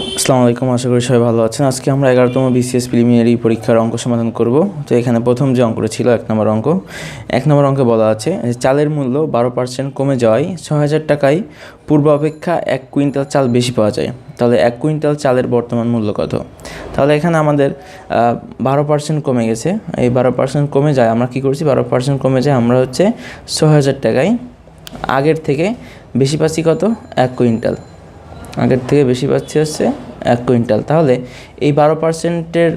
আসসালামু আলাইকুম, আশা করি সবাই ভালো আছেন। আজকে আমরা এগারোতম বিসিএস প্রিলিমিনারি পরীক্ষার অঙ্ক সমাধান করব। তো এখানে প্রথম যে অঙ্কটা ছিল, এক নম্বর অঙ্ক, এক নম্বর অঙ্কে বলা আছে চালের মূল্য বারো পার্সেন্ট কমে যাওয়ায় ছ হাজার টাকায় পূর্ব অপেক্ষা এক কুইন্টাল চাল বেশি পাওয়া যায়। তাহলে এক কুইন্টাল চালের বর্তমান মূল্য কত? তাহলে এখানে আমাদের বারো পার্সেন্ট কমে গেছে। এই বারো পার্সেন্ট কমে যায়, আমরা কী করছি? বারো পার্সেন্ট কমে যায়, আমরা হচ্ছে ছ হাজার টাকায় আগের থেকে বেশি পাচ্ছি কত? এক কুইন্টাল। আগের থেকে বেশি পাচ্ছি হচ্ছে এক কুইন্টাল। তাহলে এই বারো পার্সেন্টের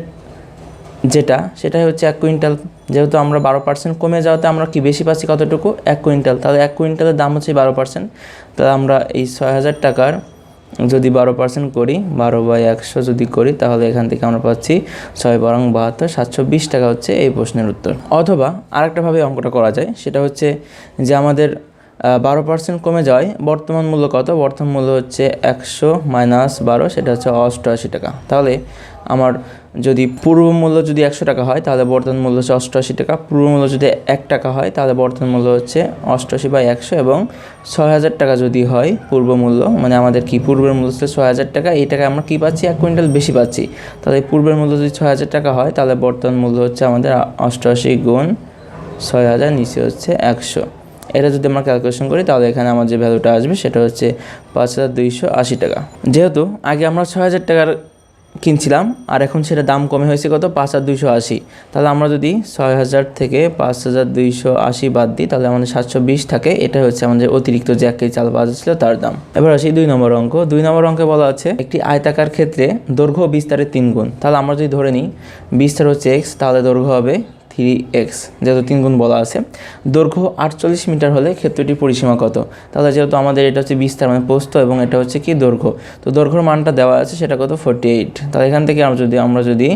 যেটা, সেটাই হচ্ছে এক কুইন্টাল। যেহেতু আমরা বারো পার্সেন্ট কমে যাওয়াতে আমরা কি বেশি পাচ্ছি কতটুকু? এক কুইন্টাল। তাহলে এক কুইন্টালের দাম হচ্ছে বারো পার্সেন্ট। তাহলে আমরা এই ছয় হাজার টাকার যদি বারো পার্সেন্ট করি, বারো বাই একশো যদি করি, তাহলে এখান থেকে আমরা পাচ্ছি ছয় বারং বাহাত্তর সাতশো বিশ টাকা হচ্ছে এই প্রশ্নের উত্তর। অথবা আরেকটাভাবে অঙ্কটা করা যায়, সেটা হচ্ছে যে আমাদের বারো পার্সেন্ট কমে যাওয়ায় বর্তমান মূল্য কত? বর্তমান মূল্য হচ্ছে একশো মাইনাস বারো, সেটা হচ্ছে অষ্টআশি টাকা। তাহলে আমার যদি পূর্ব মূল্য যদি একশো টাকা হয়, তাহলে বর্তমান মূল্য হচ্ছে অষ্টআশি টাকা। পূর্ব মূল্য যদি এক টাকা হয়, তাহলে বর্তমান মূল্য হচ্ছে অষ্টআশি বাই একশো এবং ছয় হাজার টাকা যদি হয় পূর্ব মূল্য মানে আমাদের কি পূর্বের মূল্য হচ্ছে ছয় হাজার টাকা, এই টাকা আমরা কী পাচ্ছি? এক কুইন্টাল বেশি পাচ্ছি। তাহলে পূর্বের মূল্য যদি ছয় হাজার টাকা হয়, তাহলে বর্তমান মূল্য হচ্ছে আমাদের অষ্টআশি গুণ ছয় হাজার, নিচে হচ্ছে একশো। এটা যদি আমরা ক্যালকুলেশন করি, তাহলে এখানে আমার যে ভ্যালুটা আসবে, সেটা হচ্ছে পাঁচ হাজার দুইশো আশি টাকা। যেহেতু আগে আমরা ছয় হাজার টাকার কিনছিলাম, আর এখন সেটা দাম কমে হয়েছে কত? পাঁচ হাজার দুইশো আশি। তাহলে আমরা যদি ছয় হাজার থেকে পাঁচ হাজার দুইশো আশি বাদ দিই, তাহলে আমাদের সাতশো বিশ থাকে। এটা হচ্ছে আমাদের অতিরিক্ত যে এক কেজি চাল পাওয়া যাচ্ছিল তার দাম। এবার আসি দুই নম্বর অঙ্ক। দুই নম্বর অঙ্কে বলা আছে, একটি আয়তাকার ক্ষেত্রে দৈর্ঘ্য বিস্তারের তিন গুণ। তাহলে আমরা যদি ধরে নিই, বিস্তার হচ্ছে এক্স তাহলে দৈর্ঘ্য হবে থ্রি এক্স, যেহেতু তিন গুণ বলা আছে। দৈর্ঘ্য আটচল্লিশ মিটার হলে ক্ষেত্রটির পরিসীমা কত? তাহলে যেহেতু আমাদের এটা হচ্ছে বিস্তার মানে পোস্ত এবং এটা হচ্ছে কি দৈর্ঘ্য, তো দৈর্ঘ্যর মানটা দেওয়া আছে সেটা কত? ফোরটি এইট তাহলে এখান থেকে আমরা যদি আমরা যদি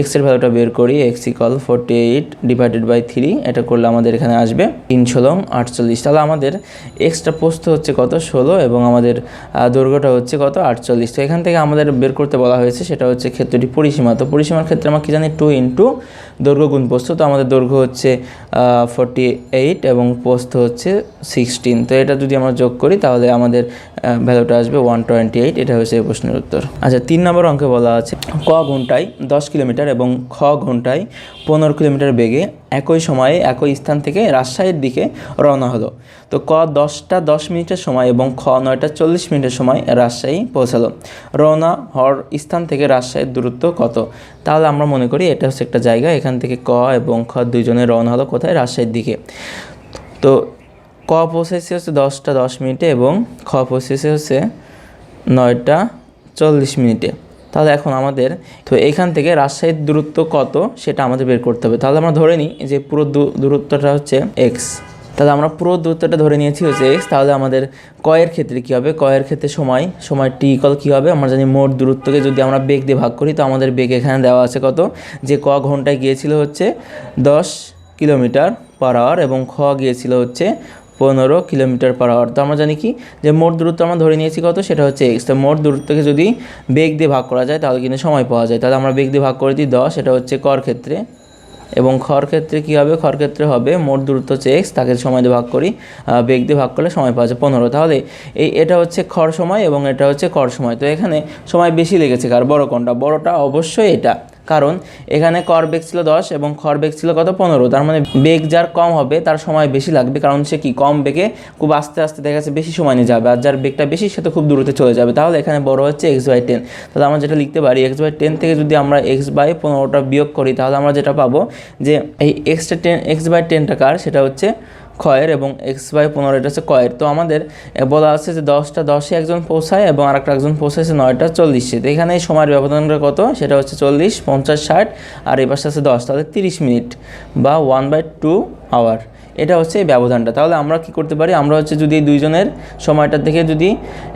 এক্সের ভ্যালুটা বের করি X equal forty eight divided by three এটা করলে আমাদের এখানে আসবে তিন ষোলো আটচল্লিশ। তাহলে আমাদের এক্সট্রা পোস্ত হচ্ছে কত? ষোলো এবং আমাদের দৈর্ঘ্যটা হচ্ছে কত? আটচল্লিশ। তো এখান থেকে আমাদের বের করতে বলা হয়েছে সেটা হচ্ছে ক্ষেত্রটি পরিসীমা। তো পরিসীমার ক্ষেত্রে আমরা কি জানি? টু ইন্টু দৈর্ঘ্য গুণ পোস্ত আমাদের দৈর্ঘ্য হচ্ছে ফর্টি এইট এবং পোস্ত হচ্ছে সিক্সটিন তো এটা যদি আমরা যোগ করি, তাহলে আমাদের ভ্যালুটা আসবে ওয়ান টোয়েন্টি এইট এটা হচ্ছে এই প্রশ্নের উত্তর। আচ্ছা তিন নম্বর অঙ্কে বলা আছে, ক ঘন্টায় দশ কিলোমিটার এবং খ ঘন্টায় পনেরো কিলোমিটার বেগে একই সময়ে একই স্থান থেকে রাজশাহীর দিকে রওনা হলো। তো ক দশটা দশ মিনিটের সময় এবং খ নয়টা চল্লিশ মিনিটের সময় রাজশাহী পৌঁছালো। রওনা হওয়ার স্থান থেকে রাজশাহীর দূরত্ব কত? তাহলে আমরা মনে করি এটা হচ্ছে একটা জায়গা, এখান থেকে ক এবং খ দুইজনে রওনা হলো কোথায়? রাজশাহীর দিকে। তো ক পৌঁছেছে হচ্ছে দশটা দশ মিনিটে এবং খ পৌঁছেছে হচ্ছে নয়টা চল্লিশ মিনিটে। তাহলে এখন আমাদের, তো এখান থেকে রাজশাহীর দূরত্ব কত সেটা আমাদের বের করতে হবে। তাহলে আমরা ধরে নিই যে পুরো দূরত্বটা হচ্ছে এক্স তাহলে আমরা পুরো দূরত্বটা ধরে নিয়েছি হচ্ছে এক্স তাহলে আমাদের কয়ের ক্ষেত্রে কী হবে? কয়ের ক্ষেত্রে সময় সময় টি ইকল কী হবে? আমরা জানি মোট দূরত্বকে যদি আমরা বেগ দিয়ে ভাগ করি, তো আমাদের বেগ এখানে দেওয়া আছে কত? যে ক ঘন্টায় গিয়েছিল হচ্ছে দশ কিলোমিটার পার আওয়ার এবং খ গিয়েছিল হচ্ছে পনেরো কিলোমিটার পার আওয়ার তো আমরা জানি কি? যে মোট দূরত্ব আমরা ধরে নিয়েছি কত? সেটা হচ্ছে এক্স তো মোট দূরত্বকে যদি বেগ দিয়ে ভাগ করা যায়, তাহলে কিন্তু সময় পাওয়া যায়। তাহলে আমরা বেগ দিয়ে ভাগ করে দিই দশ, এটা হচ্ছে কর ক্ষেত্রে। এবং খর ক্ষেত্রে কী হবে? খর ক্ষেত্রে হবে মোট দূরত্ব হচ্ছে এক্স তাকে সময় দিয়ে ভাগ করি বেগ দিয়ে ভাগ করলে সময় পাওয়া যায় পনেরো। তাহলে এই, এটা হচ্ছে খর সময় এবং এটা হচ্ছে কর সময়। তো এখানে সময় বেশি লেগেছে কার বড় কোনটা বড়টা অবশ্যই এটা। কারণ এখানে কর বেগ ছিল দশ এবং খর বেগ ছিল কত পনেরো। তার মানে বেগ যার কম হবে, তার সময় বেশি লাগবে, কারণ সে কি কম বেগে খুব আস্তে আস্তে দেখা যাচ্ছে বেশি সময় নিয়ে যাবে, আর যার বেগটা বেশি সে তো খুব দূরতে চলে যাবে। তাহলে এখানে বড় হচ্ছে এক্স বাই টেন তাহলে আমরা যেটা লিখতে পারি এক্স বাই টেন থেকে যদি আমরা এক্স বাই পনেরোটা বিয়োগ করি, তাহলে আমরা যেটা পাবো যে এই এক্সটা টেন এক্স বাই টেনটা কার? সেটা হচ্ছে ক্ষয়ের এবং এক্স বাই পনেরো, এটা হচ্ছে কয়ের তো আমাদের বলা আছে যে দশটা দশে একজন পৌঁছায় এবং আরেকটা একজন পৌঁছাইছে নয়টা চল্লিশে। তো এখানে সময়ের ব্যবধানটা কত? সেটা হচ্ছে চল্লিশ, পঞ্চাশ, ষাট, আর এই পাশে আছে দশ, তাহলে তিরিশ মিনিট বা ওয়ান বাই টু আওয়ার। এটা হচ্ছে এই ব্যবধানটা। তাহলে আমরা কি করতে পারি? আমরা হচ্ছে যদি দুইজনের সময়টা থেকে যদি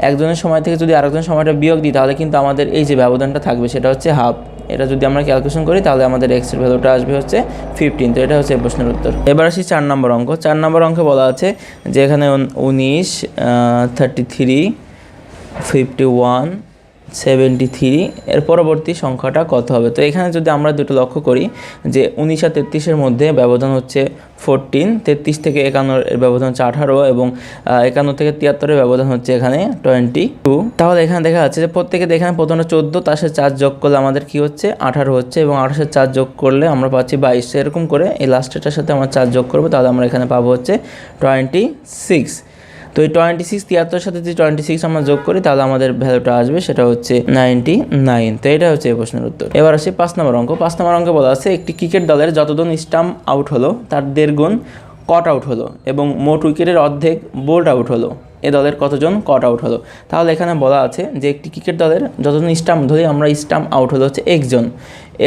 একজনের সময় থেকে যদি আরেকজনের সময়টা বিয়োগ দিই, তাহলে কিন্তু আমাদের এই যে ব্যবধানটা থাকবে, সেটা হচ্ছে হাফ। এটা যদি আমরা ক্যালকুলেশন করি, তাহলে আমাদের এক্সের ভ্যালুটা আসবে হচ্ছে ফিফটিন তো এটা হচ্ছে প্রশ্নের উত্তর। এবার আসি চার নম্বর অঙ্ক। চার নম্বর অঙ্কে বলা আছে যে এখানে উনিশ thirty three fifty one seventy three এর পরবর্তী সংখ্যাটা কত হবে? তো এখানে যদি আমরা দুটো লক্ষ্য করি, যে উনিশ আর তেত্রিশের মধ্যে ব্যবধান হচ্ছে ফোরটিন তেত্রিশ থেকে একান্ন এর ব্যবধান হচ্ছে আঠারো এবং একান্ন থেকে তিয়াত্তরের ব্যবধান হচ্ছে এখানে টোয়েন্টি টু তাহলে এখানে দেখা যাচ্ছে যে প্রত্যেকে এখানে প্রথমে চোদ্দ, তার সাথে চার যোগ করলে আমাদের কি হচ্ছে? আঠারো হচ্ছে এবং আঠাশের চার যোগ করলে আমরা পাচ্ছি বাইশ। এরকম করে এই লাস্টেরটার সাথে আমরা চার যোগ করব, তাহলে আমরা এখানে পাবো হচ্ছে টোয়েন্টি সিক্স তো এই টোয়েন্টি সিক্স তিয়াত্তর সাথে যদি টোয়েন্টি সিক্স আমরা যোগ করি, তাহলে আমাদের ভ্যালুটা আসবে, সেটা হচ্ছে নাইনটি নাইন তো এটা হচ্ছে এই প্রশ্নের উত্তর। এবার আসি পাঁচ নম্বর অঙ্ক। পাঁচ নম্বর অঙ্কে বলা আছে, একটি ক্রিকেট দলের যতজন স্টাম্প আউট হলো, তার দেড় গুণ কট আউট হলো এবং মোট উইকেটের অর্ধেক বোল্ড আউট হলো, এ দলের কতজন কট আউট হলো? তাহলে এখানে বলা আছে যে একটি ক্রিকেট দলের যতজন স্টাম্প ধরি আমরা স্টাম্প আউট হলো হচ্ছে একজন।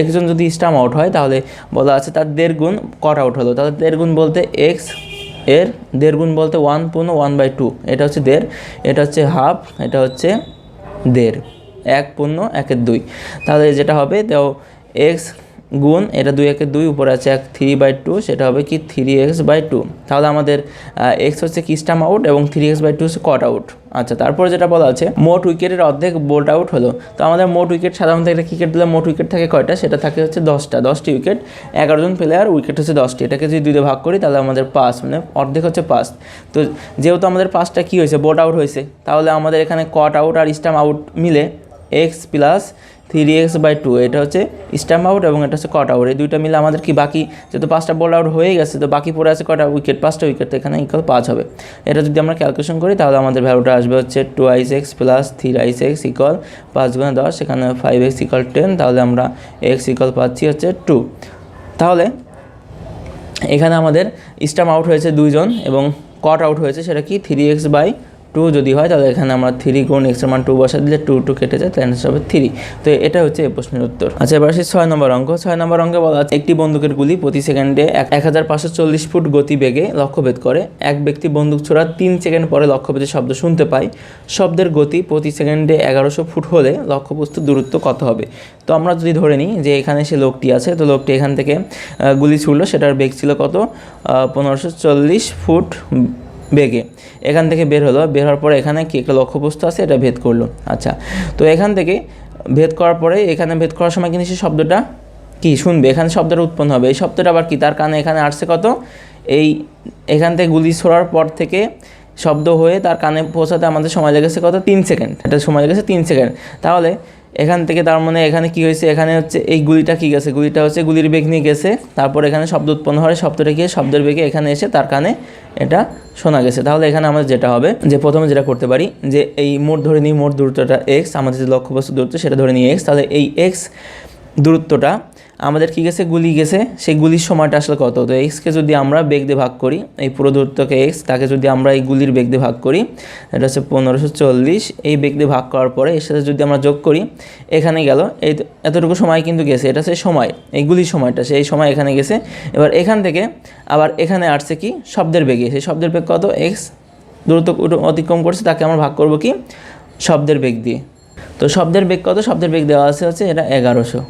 একজন যদি স্টাম্প আউট হয়, তাহলে বলা আছে তার দেড় গুণ কট আউট হলো। তাহলে দেড় গুণ বলতে এক্স এর দেড় গুণ বলতে ওয়ান পূর্ণ ওয়ান বাই টু এটা হচ্ছে দেড়, এটা হচ্ছে হাফ এটা হচ্ছে দেড়। এক পূর্ণ, একের দুই। তাহলে যেটা হবে তো এক্স গুণ, এটা দুই একের দুই, উপরে আছে এক থ্রি বাই টু সেটা হবে কি থ্রি এক্স বাই টু তাহলে আমাদের এক্স হচ্ছে কি স্টাম আউট এবং থ্রি এক্স বাই টু হচ্ছে কট আউট আচ্ছা তারপরে যেটা বলা আছে, মোট উইকেটের অর্ধেক বোল্ট আউট হলো। তো আমাদের মোট উইকেট, সাধারণত একটা ক্রিকেট দিলে মোট উইকেট থাকে কয়টা? সেটা থাকে হচ্ছে দশটা। দশটি উইকেট, এগারো জন প্লেয়ার উইকেট হচ্ছে দশটি। এটাকে যদি দুইতে ভাগ করি, তাহলে আমাদের পাঁচ মানে অর্ধেক হচ্ছে পাঁচ। তো যেহেতু আমাদের পাঁচটা কী হয়েছে? বোট আউট হয়েছে। তাহলে আমাদের এখানে কট আউট আর স্টাম আউট মিলে X plus three X by two এটা হচ্ছে স্টাম্প আউট এবং এটা হচ্ছে কট আউট এই দুইটা মিলে আমাদের কি বাকি? যেহেতু পাঁচটা বল আউট হয়ে গেছে, তো বাকি পড়ে আছে কটা উইকেট পাঁচটা উইকেট এখানে ইকুয়াল পাঁচ হবে। এটা যদি আমরা ক্যালকুলেশন করি, তাহলে আমাদের ভ্যালুটা আসবে হচ্ছে twice X plus thrice X equal পাঁচ গুণে দশ, এখানে ফাইভ এক্স ইকুয়াল টেন তাহলে আমরা এক্স ইকুয়াল পাচ্ছি হচ্ছে টু তাহলে এখানে আমাদের স্টাম্প আউট হয়েছে দুইজন এবং কট আউট হয়েছে সেটা কি? থ্রি এক্স বাই টু যদি হয়, তাহলে এখানে আমরা থ্রি গুণ এক্সের মান টু বসা দিলে টু টু কেটে যায় তাহলে হবে থ্রি তো এটা হচ্ছে এই প্রশ্নের উত্তর। আচ্ছা এবার আসি ছয় নম্বর অঙ্ক। ছয় নম্বর অঙ্কে বলা আছে, একটি বন্দুকের গুলি প্রতি সেকেন্ডে এক হাজার পাঁচশো চল্লিশ ফুট গতি বেগে লক্ষ্যভেদ করে। এক ব্যক্তি বন্দুক ছোড়ার তিন সেকেন্ড পরে লক্ষ্যভেদের শব্দ শুনতে পায়। শব্দের গতি প্রতি সেকেন্ডে এগারোশো ফুট হলে লক্ষ্যবস্তুর দূরত্ব কত হবে? তো আমরা যদি ধরে নিই যে এখানে সে লোকটি আছে, তো লোকটি এখান থেকে গুলি ছুড়লো, সেটার বেগ ছিল কত? পনেরোশো চল্লিশ ফুট বেগে। এখান থেকে বের হলো, বের হওয়ার পরে এখানে কি একটা লক্ষ্যবস্তু আছে, এটা ভেদ করল। আচ্ছা তো এখান থেকে ভেদ করার পরে এখানে ভেদ করার সময় কিন্তু সে শব্দটা কি শুনবে? এখানে শব্দটা উৎপন্ন হবে। এই শব্দটা আবার কি? তার কানে এখানে আসছে কত? এই এখান থেকে গুলি ছোড়ার পর থেকে শব্দ হয়ে তার কানে পৌঁছাতে আমাদের সময় লেগেছে কত? তিন সেকেন্ড। এটা সময় লেগেছে তিন সেকেন্ড। তাহলে এখান থেকে তার মানে এখানে কি হয়েছে? এখানে হচ্ছে এই গুলিটা কি গেছে? গুলিটা হচ্ছে গুলির বেগ নিয়ে গেছে। তারপর এখানে শব্দ উৎপন্ন হয়, শব্দটা গিয়ে শব্দের বেগে এখানে এসে তার কানে এটা শোনা গেছে। তাহলে এখানে আমাদের যেটা হবে, যে প্রথমে যেটা করতে পারি, যে এই মোট ধরে নিই, মোট দূরত্বটা এক্স আমাদের যে লক্ষ্যবস্তু দূরত্ব সেটা ধরে নিই এক্স তাহলে এই এক্স দূরত্বটা আমাদের কি গেছে? গুলি গেছে। সেই গুলির সময়টা আসলে কত তো এক্সকে যদি আমরা বেগ দিয়ে ভাগ করি, এই পুরো দূরত্বকে এক্স তাকে যদি আমরা এই গুলির বেগ দিয়ে ভাগ করি, এটা হচ্ছে পনেরোশো চল্লিশ। এই বেগ দিয়ে ভাগ করার পরে এর সাথে যদি আমরা যোগ করি, এখানে গেল। এই এতটুকু সময় কিন্তু গেছে। এটা হচ্ছে সময়। এই গুলির সময়টা, সেই সময় এখানে গেছে। এবার এখান থেকে আবার এখানে আসছে কি? শব্দের বেগে। সেই শব্দের বেগ কত? এক্স দূরত্ব অতিক্রম করছে, তাকে আমরা ভাগ করব কি? শব্দের বেগ দিয়ে। তো শব্দের বেগ কত? শব্দের বেগ দেওয়া আছে হচ্ছে এটা এগারোশো।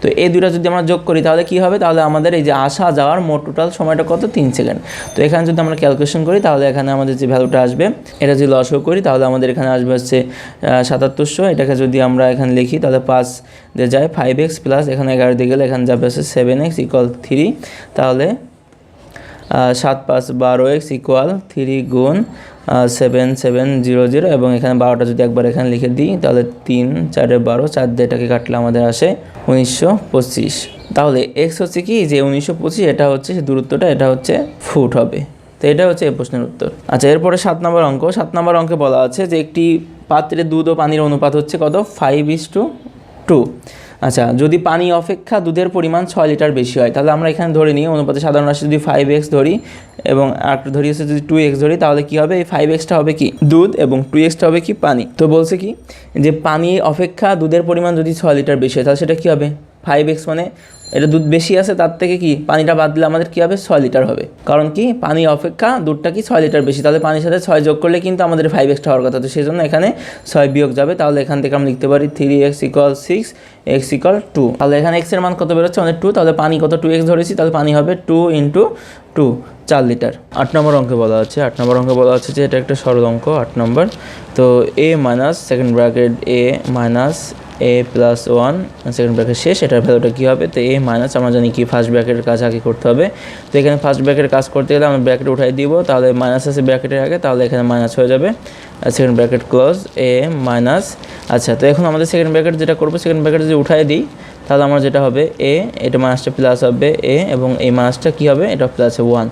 তো এই দুটো যদি আমরা যোগ করি, তাহলে কি হবে? তাহলে আমাদের এই যে আসা, যাওয়ার মোট টোটাল সময়টা কত? তিন সেকেন্ড তো এখানে যদি আমরা ক্যালকুলেশন করি, তাহলে এখানে আমাদের যে ভ্যালুটা আসবে, এটা যদি লসও করি, তাহলে আমাদের এখানে আসবে হচ্ছে সাতাত্তরশো। এটাকে যদি আমরা এখানে লিখি, তাহলে পাঁচ দিয়ে যায় ফাইভ এক্স প্লাস এখানে এগারো দিয়ে গেলে এখানে যাবে হচ্ছে সেভেন এক্স ইকুয়াল থ্রি তাহলে সাত পাঁচ বারো এক্স ইকুয়াল থ্রি গুণ সেভেন সেভেন জিরো জিরো এবং এখানে বারোটা যদি একবার এখানে লিখে দিই, তাহলে তিন, চারে বারো, চার দিয়ে কাটলে আমাদের আসে উনিশশো পঁচিশ। তাহলে এক্স হচ্ছে কি? যে উনিশশো পঁচিশ, এটা হচ্ছে সে দূরত্বটা, এটা হচ্ছে ফুট হবে। তো এটা হচ্ছে এই প্রশ্নের উত্তর। আচ্ছা এরপরে সাত নম্বর অঙ্ক। সাত নম্বর অঙ্কে বলা আছে যে একটি পাত্রে দুধ ও পানির অনুপাত হচ্ছে কত? ফাইভ ইস টু টু আচ্ছা যদি পানি অপেক্ষা দুধের পরিমাণ ছয় লিটার বেশি হয়, তাহলে আমরা এখানে ধরে নিই, অনুপাতে সাধারণ রাশি যদি ফাইভ এক্স ধরি এবং আরেকটা ধরি, হচ্ছে যদি টু এক্স ধরি, তাহলে কি হবে? এই ফাইভ এক্সটা হবে কি? দুধ এবং টু এক্সটা হবে কি? পানি। তো বলছে কি? যে পানি অপেক্ষা দুধের পরিমাণ যদি ছয় লিটার বেশি হয়, তাহলে সেটা কি হবে? ফাইভ এক্স মানে এটা দুধ বেশি আছে, তার থেকে কি পানিটা বাদ দিলে আমাদের কী হবে? ছয় লিটার হবে। কারণ কি? পানি অপেক্ষা দুধটা কি ছয় লিটার বেশি? তাহলে পানির সাথে ছয় যোগ করলে কিন্তু আমাদের ফাইভ এক্সট্রা হওয়ার কথা। তো সেই জন্য এখানে ছয় বিয়োগ যাবে। তাহলে এখান থেকে আমরা লিখতে পারি three X equal six X equal two তাহলে এখানে এক্সের মান কত বেরোচ্ছে? আমাদের টু তাহলে পানি কত? টু এক্স ধরেছি, তাহলে পানি হবে টু ইন্টু টু চার লিটার। আট নম্বর অঙ্কে বলা আছে। আট নম্বর অঙ্কে বলা আছে যে এটা একটা সরল অঙ্ক, আট নম্বর। তো A minus second bracket A minus A plus one second bracket শেষ, এটার ভ্যালুটা কী হবে? তো এ মাইনাস আমরা জানি কি ফার্স্ট ব্র্যাকেটের কাজ আগে করতে হবে। তো এখানে ফার্স্ট ব্র্যাকেটের কাজ করতে গেলে আমরা ব্র্যাকেট উঠাই দিব, তাহলে মাইনাস আছে ব্র্যাকেটের আগে, তাহলে এখানে মাইনাস হয়ে যাবে। Second bracket close A minus আচ্ছা তো এখন আমাদের সেকেন্ড ব্র্যাকেট যেটা করব সেকেন্ড ব্র্যাকেট যদি উঠাই দিই, তাহলে আমার যেটা হবে এ এটা মাইনাসটা প্লাস হবে এ এবং এই মাইনাসটা কী হবে? এটা প্লাস ওয়ান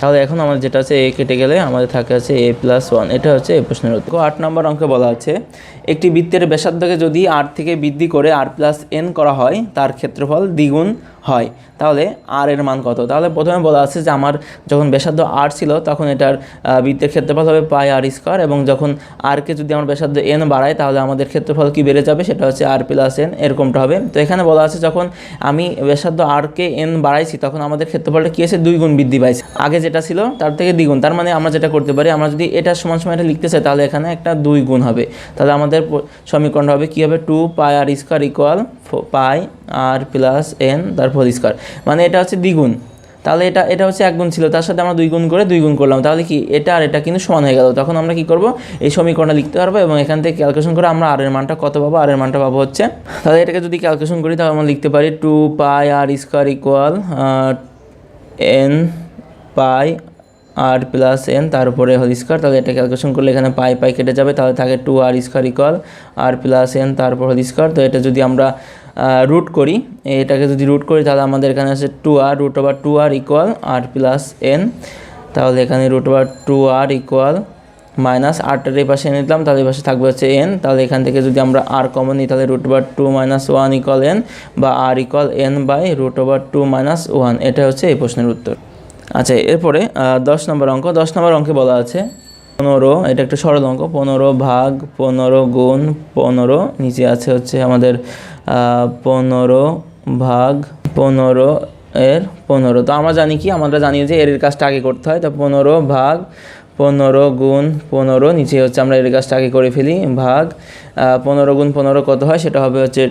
তাহলে এখন আমাদের যেটা আছে এ কেটে গেলে আমাদের থাকে আছে এ প্লাস ওয়ান এটা হচ্ছে এ প্রশ্নের উত্তর। আট নম্বর অঙ্কে বলা আছে, একটি বৃত্তের ব্যাসার্ধকে যদি আর থেকে বৃদ্ধি করে আর প্লাস এন করা হয়, তার ক্ষেত্রফল দ্বিগুণ হয়। তাহলে আর এর মান কত? তাহলে প্রথমে বলা আছে যে আমার যখন ব্যাসার্ধ আর ছিল, তখন এটার বৃত্তের ক্ষেত্রফল হবে পাই আর স্কোয়ার এবং যখন আরকে যদি আমার ব্যাসার্ধ এন বাড়ায়, তাহলে আমাদের ক্ষেত্রফল কি বেড়ে যাবে? সেটা হচ্ছে আর প্লাস এন এরকমটা হবে। তো এখানে বলা আছে যখন আমি ব্যাসার্ধ আরকে এন বাড়াইছি, তখন আমাদের ক্ষেত্রফলটা কি আছে? দুই গুণ বৃদ্ধি পাইছে। আগে যেটা ছিল, তার থেকে দ্বিগুণ। তার মানে আমরা যেটা করতে পারি, আমরা যদি এটা সমান সমান এটা লিখতে চাই, তাহলে এখানে একটা দুই গুণ হবে। তাহলে আমাদের সমীকরণটা হবে কী হবে? Two pi R square equal pi R plus N তারপর স্কোয়ার মানে এটা হচ্ছে দ্বিগুণ। তাহলে এটা এটা হচ্ছে এক গুণ ছিল, তার সাথে আমরা দুই গুণ করে দুই গুণ করলাম। তাহলে কি এটা আর এটা কিন্তু সমান হয়ে গেল। তখন আমরা কি করব? এই সমীকরণটা লিখতে পারব এবং এখান থেকে ক্যালকুলেশন করে আমরা আর এর মানটা কত পাবো? আর মানটা পাবো হচ্ছে, তাহলে এটাকে যদি ক্যালকুলেশন করি, তাহলে আমরা লিখতে পারি two pi R square equal N pi R plus N তারপরে হোল স্কোয়ার তাহলে এটা ক্যালকুলেশন করলে এখানে পাই পাই কেটে যাবে। তাহলে থাকে two R square equal R plus N তারপর হোল স্কোয়ার তো এটা যদি আমরা রুট করি। এটাকে যদি রুট করি, তাহলে আমাদের এখানে আছে two R root over two R equal R plus N তাহলে এখানে root over two R equal minus আটটার এই পাশে নিলাম, তাহলে এই পাশে থাকবে হচ্ছে এন তাহলে এখান থেকে যদি আমরা আর কমন নিই, তাহলে root over two minus one equal N বা R equal N by root over two minus one এটা হচ্ছে এই প্রশ্নের উত্তর। আচ্ছা এরপরে দশ নম্বর অঙ্ক। দশ নম্বর অঙ্কে বলা আছে, পনেরো, এটা একটা সরল অঙ্ক, পনেরো ভাগ পনেরো গুণ পনেরো। নিচে আছে হচ্ছে আমাদের পনেরো ভাগ পনেরো এর পনেরো। তো আমরা জানি কি? আমরা জানি যে এর কাজটা আগে করতে হয়। তো পনেরো ভাগ পনেরো গুণ পনেরো, নিচে হচ্ছে আমরা এর কাজটা আগে করে ফেলি। ভাগ পনেরো গুণ পনেরো কত হয়? সেটা হবে হচ্ছে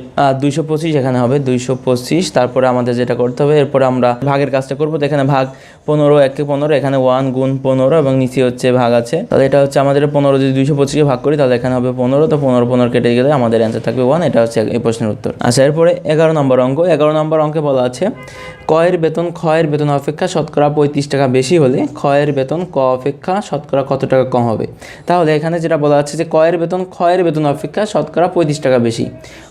দুইশো পঁচিশ, এখানে হবে দুইশো পঁচিশ। তারপরে আমাদের যেটা করতে হবে, এরপরে আমরা ভাগের কাজটা করব। তো এখানে ভাগ পনেরো, একে পনেরো, এখানে ওয়ান গুণ পনেরো এবং নিচে হচ্ছে ভাগ আছে। তাহলে এটা হচ্ছে আমাদের পনেরো যদি দুইশো পঁচিশে ভাগ করি, তাহলে এখানে হবে পনেরো। তো পনেরো পনেরো কেটে গেলে আমাদের অ্যান্সার থাকবে ওয়ান এটা হচ্ছে এই প্রশ্নের উত্তর। আচ্ছা এরপরে এগারো নম্বর অঙ্ক। এগারো নম্বর অঙ্কে বলা আছে কয়ের বেতন, ক্ষয়ের বেতন অপেক্ষা শতকরা পঁয়ত্রিশ টাকা বেশি হলে ক্ষয়ের বেতন ক অপেক্ষা শতকরা কত টাকা কম হবে? তাহলে এখানে যেটা বলা আছে যে কয়ের বেতন, ক্ষয়ের বেতন অপেক্ষা শতকরা পঁয়ত্রিশ টাকা বেশি।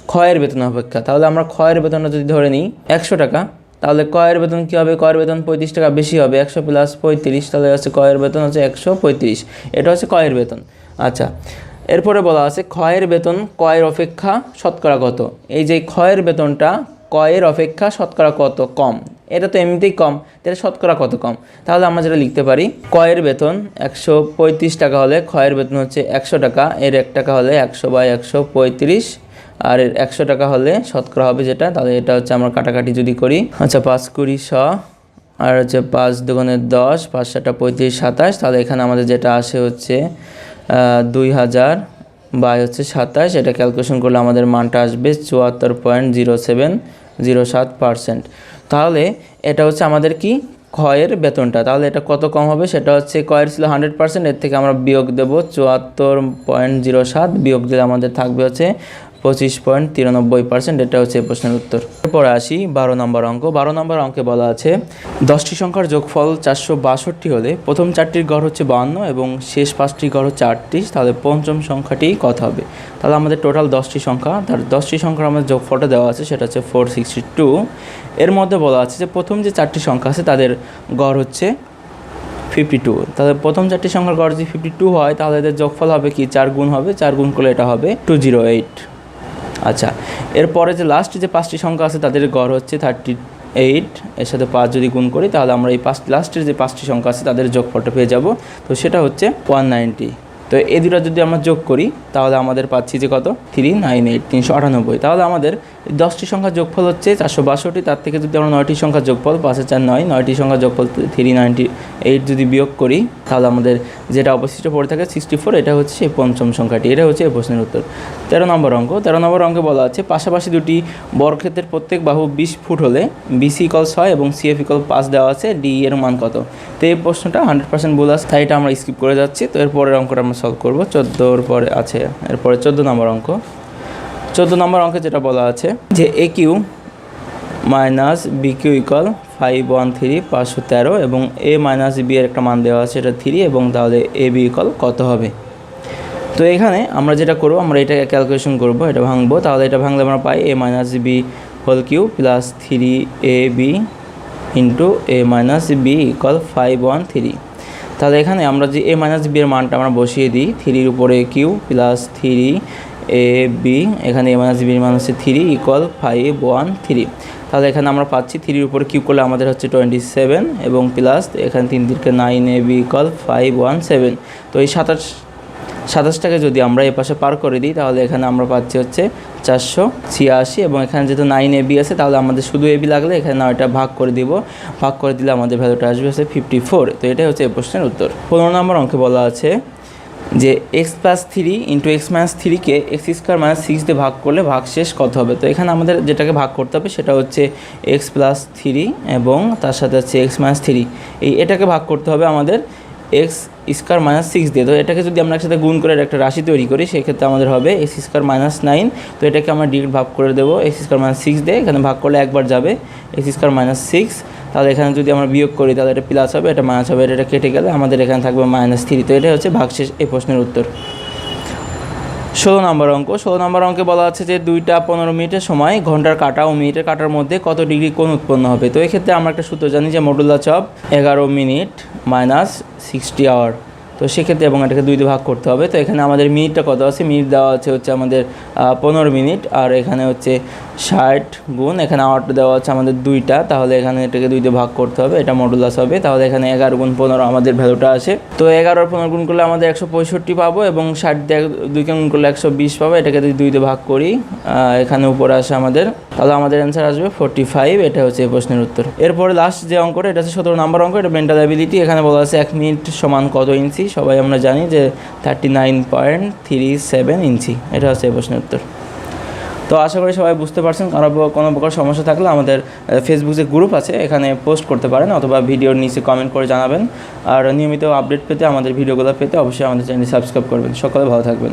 ক্ষয়ের বেতন অপেক্ষা, তাহলে আমরা ক্ষয়ের বেতনটা যদি ধরে নিই, একশো টাকা, তাহলে কয়ের বেতন কী হবে? কয়ের বেতন পঁয়ত্রিশ টাকা বেশি হবে, একশো প্লাস পঁয়ত্রিশ, তাহলে হচ্ছে কয়ের বেতন হচ্ছে একশো পঁয়ত্রিশ। এটা হচ্ছে কয়ের বেতন। আচ্ছা এরপরে বলা আছে ক্ষয়ের বেতন কয়ের অপেক্ষা শতকরা কত? এই যে ক্ষয়ের বেতনটা কয়ের অপেক্ষা শতকরা কত কম? এটা তো এমনিতেই কম, তাহলে শতকরা কত কম? তাহলে আমরা যেটা লিখতে পারি, কয়ের বেতন একশো পঁয়ত্রিশ টাকা হলে ক্ষয়ের বেতন হচ্ছে একশো টাকা, এর এক টাকা হলে একশো বাই একশো পঁয়ত্রিশ, আর এর একশো টাকা হলে শতকরা হবে যেটা, তাহলে এটা হচ্ছে আমরা কাটাকাটি যদি করি আচ্ছা পাঁচ কুড়ি শ, আর হচ্ছে পাঁচ দুগুণে দশ, পাঁচ সাতটা পঁয়ত্রিশ সাতাশ, তাহলে এখানে আমাদের যেটা আসে হচ্ছে দুই হাজার বাই হচ্ছে সাতাশ, এটা ক্যালকুলেশন করলে আমাদের মানটা আসবে চুয়াত্তর পয়েন্ট জিরো সেভেন জিরো সাত পার্সেন্ট। তাহলে এটা হচ্ছে আমাদের কি? ক্ষয়ের বেতনটা। তাহলে এটা কত কম হবে? সেটা হচ্ছে কয়ের ছিল হান্ড্রেড পার্সেন্ট, এর থেকে আমরা বিয়োগ দেবো চুয়াত্তর পয়েন্ট জিরো সাত। বিয়োগ দিলে আমাদের থাকবে হচ্ছে পঁচিশ পয়েন্ট তিরানব্বই পার্সেন্ট এটা হচ্ছে প্রশ্নের উত্তর। এরপরে আসি বারো নম্বর অঙ্ক। বারো নম্বর অঙ্কে বলা আছে, দশটি সংখ্যার যোগফল চারশো বাষট্টি হলে প্রথম চারটির গড় হচ্ছে বাহান্ন এবং শেষ পাঁচটির গড় হচ্ছে আটত্রিশ, তাহলে পঞ্চম সংখ্যাটি কত হবে? তাহলে আমাদের টোটাল দশটি সংখ্যা, তার দশটি সংখ্যার আমাদের যোগফলটা দেওয়া আছে, সেটা হচ্ছে ফোর সিক্সটি টু এর মধ্যে বলা আছে যে প্রথম যে চারটি সংখ্যা আছে, তাদের গড় হচ্ছে ফিফটি টু তাহলে প্রথম চারটি সংখ্যার গড় যদি ফিফটি টু হয়, তাহলে এদের যোগফল হবে কি? চার গুণ হবে, চার গুণ করলে এটা হবে টু জিরো এইট আচ্ছা এরপরে যে লাস্ট যে পাঁচটি সংখ্যা আছে, তাদের গড় হচ্ছে থার্টি এইট এর সাথে পাঁচ যদি গুণ করি, তাহলে আমরা এই পাঁচ লাস্টের যে পাঁচটি সংখ্যা আছে, তাদের যোগ ফটো পেয়ে যাব। তো সেটা হচ্ছে ওয়ান নাইনটি তো এই দুটো যদি আমরা যোগ করি, তাহলে আমাদের পাচ্ছি যে কত? থ্রি নাইন এইট তিনশো আটানব্বই। তাহলে আমাদের দশটি সংখ্যা যোগফল হচ্ছে চারশো বাষট্টি, তার থেকে যদি আমরা নয়টি সংখ্যা যোগফল, পাঁচে চার নয়, নয়টি সংখ্যা যোগফল থ্রি নাইনটি এইট যদি বিয়োগ করি, তাহলে আমাদের যেটা অবশিষ্ট পড়ে থাকে সিক্সটি ফোর এটা হচ্ছে পঞ্চম সংখ্যাটি, এটা হচ্ছে এই প্রশ্নের উত্তর। তেরো নম্বর অঙ্ক, তেরো নম্বর অঙ্কে বলা আছে, পাশাপাশি দুটি বর্গক্ষেত্রের প্রত্যেক বাহু বিশ ফুট হলে বিসি ইকল ছয় এবং সিএফ ইকল পাঁচ দেওয়া আছে ডি এর মান কত? তো এই প্রশ্নটা হান্ড্রেড পার্সেন্ট ভুল আছে, তাই এটা আমরা স্কিপ করে যাচ্ছি। তো এরপরের অঙ্কটা আমরা সলভ করব, চোদ্দোর পরে আছে, এরপরে চোদ্দ নম্বর অঙ্ক। চোদ্দ নম্বর অঙ্কে যেটা বলা আছে, যে A cube minus B cube equal five one three পাঁচশো তেরো এবং এ মাইনাস বি এর একটা মান দেওয়া আছে এটা থ্রি এবং তাহলে এ বি ইকাল কত হবে? তো এখানে আমরা যেটা করব, আমরা এটাকে ক্যালকুলেশন করব, এটা ভাঙবো, তাহলে এটা ভাঙলে আমরা পাই A minus B whole cube plus three A B into A minus B equal five one three তাহলে এখানে আমরা যে এ মাইনাস বি এর মানটা আমরা বসিয়ে দিই থ্রির উপরে cube plus three A B এখানে এ মাইনাস বির মান হচ্ছে three equal five one three তাহলে এখানে আমরা পাচ্ছি থ্রির উপরে কিউ করলে আমাদের হচ্ছে টোয়েন্টি সেভেন এবং প্লাস এখানে তিন তিনকে nine A B equal five one seven তো এই সাতাশ, সাতাশটাকে যদি আমরা এ পাশে পার করে দিই, তাহলে এখানে আমরা পাচ্ছি হচ্ছে চারশো ছিয়াশি এবং এখানে যেহেতু নাইন এবি আছে, তাহলে আমাদের শুধু এবি লাগলে এখানে নয়টা ভাগ করে দিব। ভাগ করে দিলে আমাদের ভ্যালুটা আসবে হচ্ছে ফিফটি ফোর তো এটাই হচ্ছে এই প্রশ্নের উত্তর। পনেরো নম্বর অঙ্কে বলা আছে যে X plus three into X minus থ্রিকে x square minus six দিয়ে ভাগ করলে ভাগ শেষ কত হবে? তো এখানে আমাদের যেটাকে ভাগ করতে হবে সেটা হচ্ছে এক্স প্লাস থ্রি এবং তার সাথে হচ্ছে এক্স মাইনাস থ্রি এই এটাকে ভাগ করতে হবে আমাদের এক্স স্কোয়ার মাইনাস সিক্স দিয়ে। তো এটাকে যদি আমরা একসাথে গুণ করে একটা রাশি তৈরি করি, সেক্ষেত্রে আমাদের হবে এক্স স্কোয়ার মাইনাস নাইন তো এটাকে আমরা ডিরেক্ট ভাগ করে দেবো এক্স স্কোয়ার মাইনাস সিক্স দিয়ে। এখানে ভাগ করলে একবার যাবে এক্স স্কোয়ার মাইনাস সিক্স তাহলে এখানে যদি আমরা বিয়োগ করি, তাহলে এটা প্লাস হবে, এটা মাইনাস হবে, এটা কেটে গেলে আমাদের এখানে থাকবে মাইনাস থ্রি তো এটাই হচ্ছে ভাগশেষ এই প্রশ্নের উত্তর। ষোলো নম্বর অঙ্ক, ষোলো নম্বর অঙ্কে বলা আছে যে দুইটা পনেরো মিনিটের সময় ঘণ্টার কাটা ও মিনিটের কাটার মধ্যে কত ডিগ্রি কোণ উৎপন্ন হবে? তো এক্ষেত্রে আমরা একটা সূত্র জানি যে মডুলা চপ এগারো মিনিট মাইনাস সিক্সটি আওয়ার তো সেক্ষেত্রে এবং এটাকে দুই ভাগ করতে হবে। তো এখানে আমাদের মিনিটটা কত আছে? মিনিট দেওয়া আছে হচ্ছে আমাদের পনেরো মিনিট, আর এখানে হচ্ছে ষাট গুণ, এখানে আওয়ারটা দেওয়া আছে আমাদের দুইটা, তাহলে এখানে এটাকে দুইতে ভাগ করতে হবে, এটা মডুলাস হবে, তাহলে এখানে এগারো গুণ পনেরো আমাদের ভ্যালুটা আছে তো এগারো পনেরো গুণ করলে আমাদের একশো পঁয়ষট্টি পাবো এবং ষাট দিয়ে দুই গুণ করলে একশো বিশ পাবো, এটাকে যদি দুইতে ভাগ করি এখানে উপরে আসে আমাদের, তাহলে আমাদের অ্যান্সার আসবে ফোর্টি ফাইভ এটা হচ্ছে এই প্রশ্নের উত্তর। এরপরে লাস্ট যে অঙ্কটা, এটা হচ্ছে সতেরো নম্বর অঙ্ক, এটা মেন্টাল অ্যাবিলিটি এখানে বলা আছে এক মিনিট সমান কত ইঞ্চি, সবাই আমরা জানি যে thirty nine point three seven inch, এটা হচ্ছে এই প্রশ্নের উত্তর। তো আশা করি সবাই বুঝতে পারছেন কারও কোনো প্রকার সমস্যা থাকলে আমাদের ফেসবুক যে গ্রুপ আছে, এখানে পোস্ট করতে পারেন অথবা ভিডিওর নিচে কমেন্ট করে জানাবেন। আর নিয়মিত আপডেট পেতে, আমাদের ভিডিওগুলো পেতে অবশ্যই আমাদের চ্যানেল সাবস্ক্রাইব করবেন। সকলে ভালো থাকবেন।